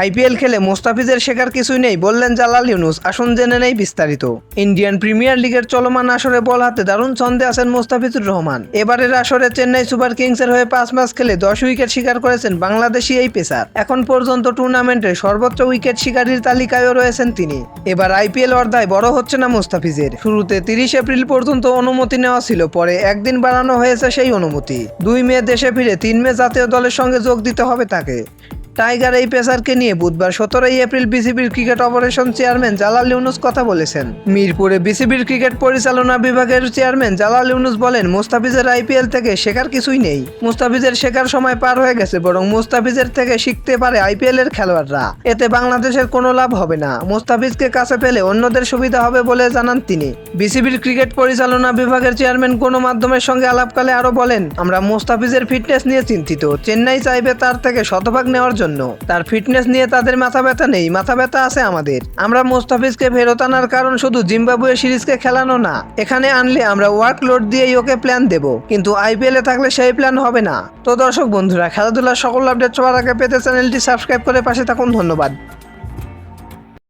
IPL খেলে মোস্তাফিজের শেখার কিছুই নেই, বললেন জালাল ইউনুস। আসুন জেনে নেই বিস্তারিত। ইন্ডিয়ান প্রিমিয়ার লিগের চলমান আসরে বল হাতে দারুণ ছন্দে আছেন মোস্তাফিজুর রহমান। এবারের আসরে চেন্নাই সুপার কিংসের হয়ে পাঁচ ম্যাচ খেলে দশ উইকেট শিকার করেছেন বাংলাদেশি এই পেসার। এখন পর্যন্ত টুর্নামেন্টে সর্বোচ্চ উইকেট শিকারীর তালিকায়ও রয়েছেন তিনি। এবার আইপিএল অর্ধায় বড় হচ্ছে না মোস্তাফিজের। শুরুতে তিরিশ এপ্রিল পর্যন্ত অনুমতি নেওয়া ছিল, পরে একদিন বাড়ানো হয়েছে সেই অনুমতি। দুই মে দেশে ফিরে তিন মে জাতীয় দলের সঙ্গে যোগ দিতে হবে তাকে। টাইগার এই পেসারকে নিয়ে বুধবার সতেরোই এপ্রিল বিসিবির cricket operation chairman Jalal Yunus কথা বলেছেন। মিরপুরে বিসিবির ক্রিকেট পরিচালনা বিভাগের চেয়ারম্যান জালাল ইউনুস বলেন, মুস্তাফিজের আইপিএল থেকে শেখার কিছুই নেই। মুস্তাফিজের শেখার সময় পার হয়ে গেছে, বরং মুস্তাফিজের থেকে শিখতে পারে আইপিএল এর খেলোয়াড়রা। এতে বাংলাদেশের কোনো লাভ হবে না। মুস্তাফিজকে কাছে পেলে অন্যদের সুবিধা হবে বলে জানান তিনি। বিসিবির ক্রিকেট পরিচালনা বিভাগের চেয়ারম্যান কোনো মাধ্যমের সঙ্গে আলাপকালে আরও বলেন, আমরা মুস্তাফিজের ফিটনেস নিয়ে চিন্তিত। চেন্নাই চাইবে তার থেকে শতভাগ নেওয়ার জন্য। তার ফিটনেস নিয়ে তাদের মাথা ব্যথা নেই, মাথা ব্যথা আছে আমাদের। আমরা মোস্তাফিজকে ফেরত আনার কারণ শুধু জিম্বাবুয়ে সিরিজকে খেলানো না, এখানে আনলে আমরা ওয়ার্কলোড দিয়েই ওকে প্ল্যান দেব। কিন্তু আইপিএলে থাকলে সেই প্ল্যান হবে না। তো দর্শক বন্ধুরা, খেলাধুলার সকল আপডেট সবার আগে পেতে চ্যানেলটি সাবস্ক্রাইব করে পাশে থাকুন। ধন্যবাদ।